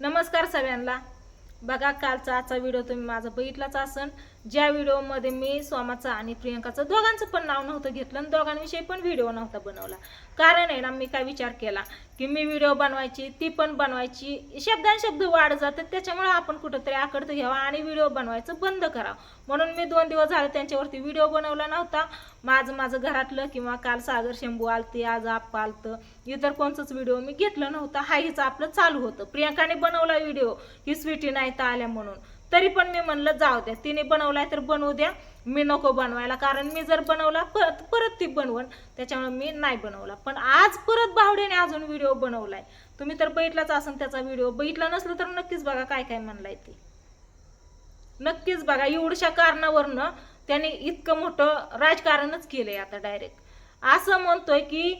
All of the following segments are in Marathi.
नमस्कार सगळ्यांना. बघा कालचा आजचा व्हिडिओ तुम्ही माझा बघितलाच असन. ज्या व्हिडिओमध्ये मी स्वामाचं आणि प्रियंकाचं दोघांचं पण नाव नव्हतं घेतलं आणि दोघांविषयी पण व्हिडिओ नव्हता बनवला. कारण आहे ना मी काय विचार केला की मी व्हिडिओ बनवायची ती पण बनवायची शब्दांशब्द वाढ जातात त्याच्यामुळे आपण कुठंतरी आकडत घ्यावा आणि व्हिडिओ बनवायचं बंद करावं. म्हणून मी दोन दिवस झाले त्यांच्यावरती व्हिडिओ बनवला नव्हता. माझं माझं घरातलं किंवा काल सागर शंभू आलते आज आप्पा आलतं इतर कोणचंच व्हिडिओ मी घेतलं नव्हता. हा हिचं आपलं चालू होतं. प्रियंकाने बनवला व्हिडिओ ही स्वीटी नाही तर आल्या म्हणून. तरी पण मी म्हणलं जाऊ द्या. तिने बनवलाय तर बनवू द्या. मी नको बनवायला. कारण मी जर बनवला परत परत ती बनवण त्याच्यामुळे मी नाही बनवला. पण आज परत भावड्याने अजून व्हिडिओ बनवलाय. तुम्ही तर बघितलाच असेल त्याचा व्हिडिओ. बघितला नसलं तर नक्कीच बघा काय काय म्हणलाय ते. नक्कीच बघा. एवढ्याशा कारणावरनं त्याने इतकं मोठं राजकारणच केलंय आता डायरेक्ट असं म्हणतोय की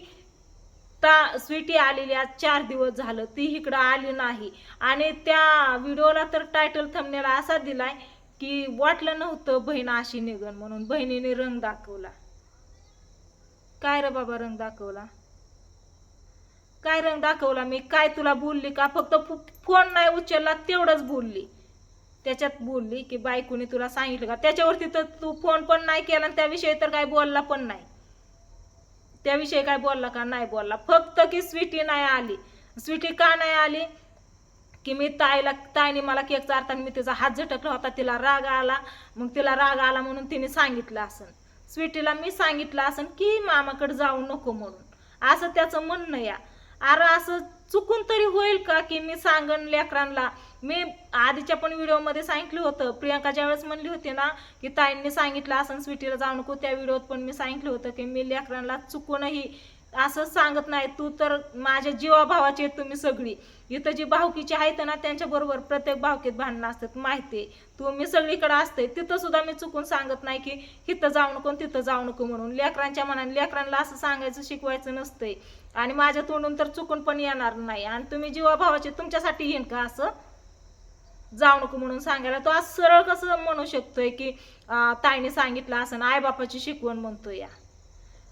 ता स्वीटी आलेली आज चार दिवस झालं ती इकडं आली नाही. आणि त्या व्हिडिओला तर टायटल थंबनेला असा दिलाय की वाटलं नव्हतं बहीण अशी निघन म्हणून बहिणीने रंग दाखवला. काय रे बाबा रंग दाखवला? काय रंग दाखवला मी? काय तुला बोलली का? फक्त फोन नाही उचलला तेवढंच बोलली. त्याच्यात बोलली की बायकोने तुला सांगितलं का? त्याच्यावरती तर तू फोन पण नाही केला आणि त्याविषयी तर काय बोलला पण नाही. त्याविषयी काय बोलला का नाही बोलला. फक्त की स्वीटी नाही आली. स्वीटी का नाही आली? की मी ताईला ताईने मला केक चारताना मी तिचा हात झटकला होता तिला राग आला. मग तिला राग आला म्हणून तिने सांगितलं असन स्वीटीला मी सांगितलं असन की मामाकडे जाऊ नको म्हणून. असं त्याचं म्हणणं या. अरे असं चुकून तरी होईल का की मी सांगन लेकरांना? मी आधीच्या पण व्हिडिओमध्ये सांगितलं होतं. प्रियांका ज्यावेळेस म्हणली होती ना की ताईंनी सांगितलं असं स्वीटीला जाऊ नको. त्या व्हिडिओत पण मी सांगितलं होतं की मी लेकरांना चुकूनही असं सांगत नाही तू तर माझ्या जीवाभावाची आहे तुम्ही सगळी. इथं जी भावकीची आहेत ना त्यांच्या बरोबर प्रत्येक भावकीत भांडणं असतात माहिती आहे. तू मी सगळीकडे असते तिथं सुद्धा मी चुकून सांगत नाही की इथं जाऊ नको तिथं जाऊ नको म्हणून. लेकरांच्या मनाने लेकरांना असं सांगायचं शिकवायचं नसतंय. आणि माझ्या तोंडून तर चुकून पण येणार नाही. आणि तुम्ही जीवाभावाचे तुमच्यासाठी येईन का असं? जाऊ नको म्हणून सांगायला. तो आज सरळ कसं म्हणू शकतोय की ताईने सांगितलं असं आईबापाची शिकवण म्हणतो या.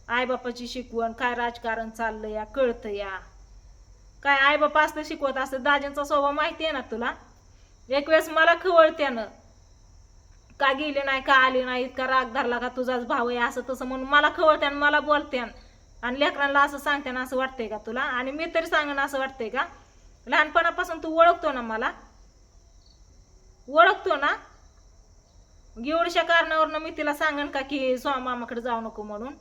आईबापाची शिकवण काय राजकारण चाललं या कळतं या. काय आईबापा असतं शिकवत असतं दाजींचा स्वभाव माहिती आहे ना तुला? एक वेळेस मला खवळत्यानं का गेली नाही का आली नाही इतका राग धरला का तुझाच भाव आहे असं तसं म्हणून मला खवळत्यान मला बोलत्यान आणि लेकरांना असं सांगत्यान असं वाटतंय का तुला? आणि मी तरी सांगन असं वाटतंय का? लहानपणापासून तू ओळखतो ना मला? ओळखतो ना? एवढशा एवढ्याशा कारणावरनं मी तिला सांगन का की स्वामामाकडे जाऊ नको म्हणून.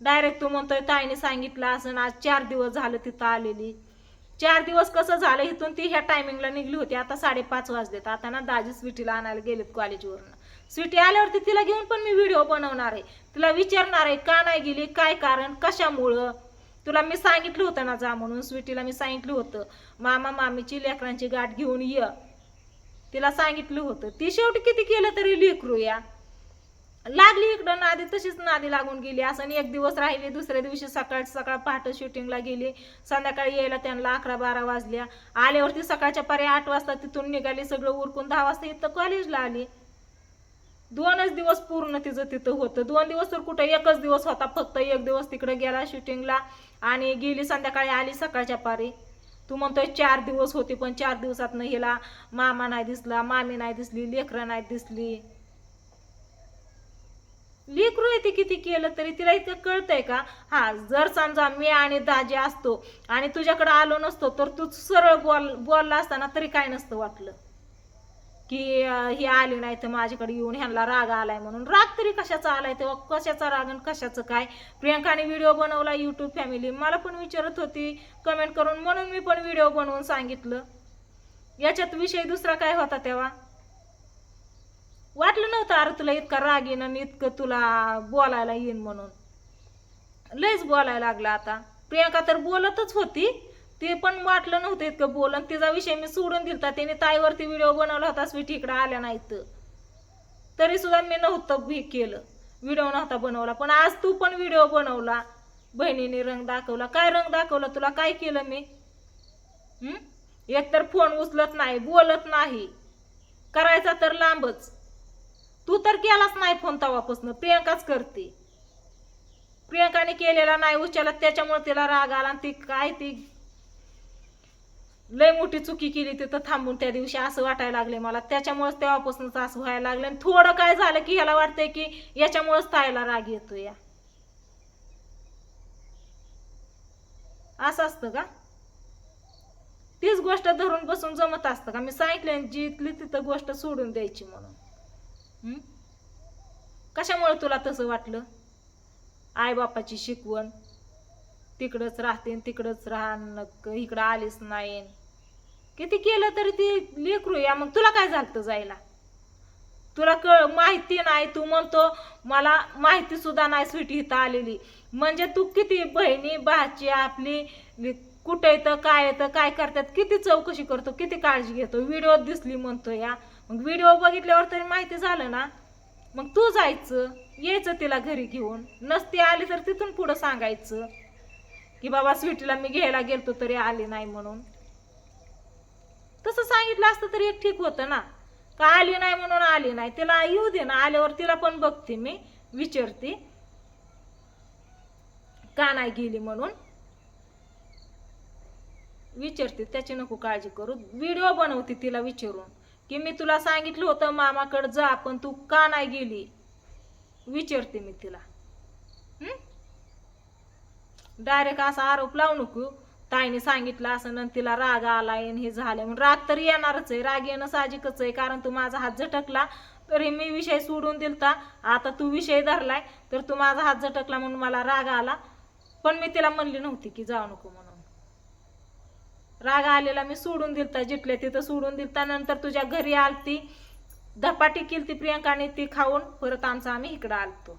डायरेक्ट तू म्हणतोय ताईने सांगितलं असं आज चार दिवस झालं तिथं आलेली. चार दिवस कसं झालं इथून ती ह्या टायमिंगला निघली होती. आता साडेपाच वाजलेत. आता ना दाजी स्वीटीला आणायला गेलेत कॉलेजवरून स्वीटी आल्यावरती तिला घेऊन पण मी व्हिडिओ बनवणार आहे. तिला विचारणार आहे का नाही गेली? काय कारण? कशामुळं? तुला मी सांगितलं होतं ना जा म्हणून. स्वीटीला मी सांगितलं होतं मामा मामीची लेकरांची गाठ घेऊन ये. तिला सांगितलं होतं. ती शेवटी किती केलं तरी लेकरू या. लागली इकडं नादी तशीच नादी लागून गेली. असं एक दिवस राहिली दुसऱ्या दिवशी सकाळ सकाळ पहाटे शूटिंगला गेली. संध्याकाळी यायला त्यांना अकरा बारा वाजल्या. आल्यावरती सकाळच्या पारी आठ वाजता तिथून निघाली सगळं उरकून दहा वाजता इथं कॉलेजला आली. दोनच दिवस पूर्ण तिचं तिथं होतं. दोन दिवस तर कुठं एकच दिवस होता फक्त एक दिवस तिकडे गेला शूटिंगला आणि गेली संध्याकाळी आली सकाळच्या पारी. तू म्हणतोय चार दिवस होते पण चार दिवसात हिला मामा नाही दिसला मामी नाही दिसली लेकरं नाही दिसली. लेकरू येते किती केलं तरी तिला इतकं कळतंय का? हा जर समजा मी आणि दाजी असतो आणि तुझ्याकडे आलो नसतो तर तू सरळ बोल बोलला असताना तरी काय नसतं वाटलं? की हे ही आली नाही तर माझ्याकडे येऊन ह्यांना राग आलाय म्हणून. राग तरी कशाचा आलाय? तेव्हा कशाचा राग आणि कशाचं काय? प्रियंकाने व्हिडिओ बनवला यूट्यूब फॅमिली मला पण विचारत होती कमेंट करून म्हणून मी पण व्हिडिओ बनवून सांगितलं. याच्यात विषय दुसरा काय होता तेव्हा? वाटलं नव्हतं अरे तुला इतका राग येईन आणि इतकं तुला बोलायला येईन म्हणून. लयच बोलायला लागला आता. प्रियंका तर बोलतच होती. ते पण वाटलं नव्हतं इतकं बोलन तिचा विषय मी सोडून दिलता. त्याने ताईवरती व्हिडिओ बनवला होता स्वीटी इकडं आल्या नाहीत. तरी सुद्धा मी नव्हतं हे केलं. व्हिडिओ नव्हता बनवला. पण आज तू पण व्हिडिओ बनवला. बहिणीने रंग दाखवला. काय रंग दाखवला? तुला काय केलं मी? एकतर फोन उचलत नाही बोलत नाही. करायचा तर लांबच. तू तर केलाच नाही फोन तवापासून. प्रियंकाच करते. प्रियंकाने केलेला नाही उचलत त्याच्यामुळे तिला राग आला आणि ती काय ती लय मोठी चुकी केली तिथं थांबून त्या दिवशी असं वाटायला लागले मला. त्याच्यामुळेच तेव्हापासूनच असं व्हायला लागलं आणि थोडं काय झालं की ह्याला वाटतंय की याच्यामुळेच ताईला राग येतो या असं असतं का? तीच गोष्ट धरून बसून जमत असतं का? मी सांगितलं जिथली तिथं गोष्ट सोडून द्यायची म्हणून. कशामुळे तुला तसं वाटलं? आईबापाची शिकवण. तिकडंच राहते तिकडंच राहणं इकडं आलीच नाही. किती केलं तरी ती लेकरू या मग तुला काय झालं जायला? तुला कळ माहिती नाही. तू म्हणतो मला माहिती सुद्धा नाही स्वीटी इथं आलेली. म्हणजे तू किती बहिणी भाची आपली कुठं येतं काय येतं काय करतात? किती चौकशी करतो? किती काळजी घेतो? व्हिडिओ दिसली म्हणतो या मग व्हिडिओ बघितल्यावर तरी माहिती झालं ना. मग तू जायचं यायचं तिला घरी घेऊन. नसती आली तर तिथून पुढं सांगायचं. की बाबा स्वीटीला मी घ्यायला गेलतो तरी आली नाही म्हणून. तसं सांगितलं असतं तरी एक ठीक होतं ना. का आली नाही म्हणून आली नाही. तिला येऊ दे ना. आल्यावर तिला पण बघते मी विचारते. का नाही गेली म्हणून? विचारते. त्याची नको काळजी करू. व्हिडिओ बनवते तिला विचारून. की मी तुला सांगितलं होतं मामाकडं जा पण तू का नाही गेली? विचारते मी तिला. डायरेक्ट असा आरोप लावू नको. ताईने सांगितलं असं नंतर तिला राग आलाय आणि हे झालं म्हणून. राग तर येणारच आहे राग येणं साहजिकच आहे कारण तू माझा हात झटकला तरी मी विषय सोडून दिलता. आता तू विषय धरलाय तर तू माझा हात झटकला म्हणून मला राग आला. पण मी तिला म्हणली नव्हती की जाऊ नको म्हणून. राग आलेला मी सोडून दिलता जिथल्या तिथं सोडून दिलता. नंतर तुझ्या घरी आलती धपाटी केली ती प्रियंकाने ती खाऊन परत आमचा आम्ही इकडं आलतो.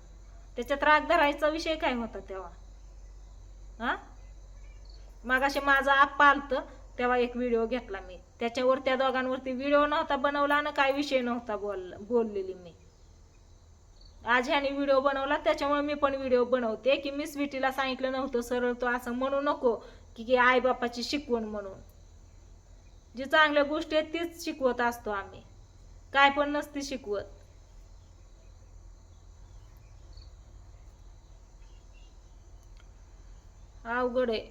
त्याच्यात राग धरायचा विषय काय होता तेव्हा? हा? मागाशी माझा आप्पा आलत तेव्हा एक व्हिडिओ घेतला मी. त्याच्यावर त्या दोघांवरती व्हिडिओ नव्हता बनवला आणि काय विषय नव्हता बोल बोललेली मी. आज ह्याने व्हिडिओ बनवला त्याच्यामुळे मी पण व्हिडिओ बनवते. की मी स्वीटीला सांगितलं नव्हतं सरळ तो असं म्हणू नको. की की आई बापाची शिकवण म्हणून. जी चांगल्या गोष्टी आहेत तीच शिकवत असतो आम्ही. काय पण नसते शिकवत. अवघड आहे.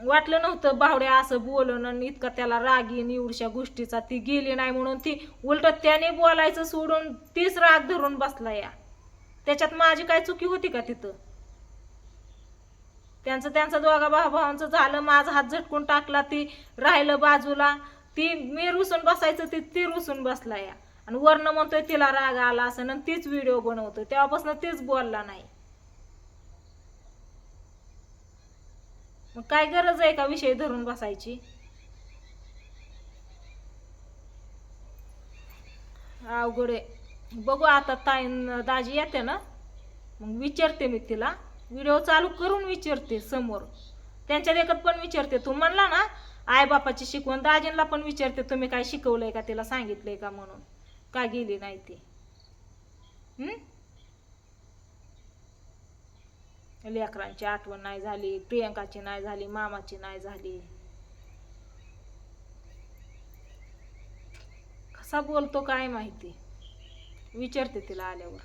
वाटलं नव्हतं बावड्या असं बोलणं आणि इतका त्याला रागी येईन गोष्टीचा. ती गेली नाही म्हणून ती उलट त्याने बोलायचं सोडून तीच राग धरून बसला या. त्याच्यात माझी काय चुकी होती का तिथं? त्यांचं त्यांचं दोघा भाऊ भावांचं झालं माझा हात झटकून टाकला ती राहिलं बाजूला. ती मी रुसून बसायचं ती ती रुसून बसला या. आणि वर्ण म्हणतोय तिला राग आला असं आणि तीच व्हिडिओ बनवतो तेव्हापासून तीच बोलला नाही. मग काय गरज आहे का विषय धरून बसायची? अवघड आहे. बघू आता ताई दाजी येते ना? मग विचारते मी तिला. व्हिडिओ चालू करून विचारते समोर. त्यांच्या देखत पण विचारते तू म्हणला ना आईबापाची शिकवण दाजींना पण विचारते तुम्ही काय शिकवलंय का तिला सांगितलंय का म्हणून? का गेली नाही ती? लेकरांची आठवण नाही झाली प्रियंकाची नाही झाली मामाची नाही झाली. कसा बोलतो काय माहिती? विचारते तिला आल्यावर.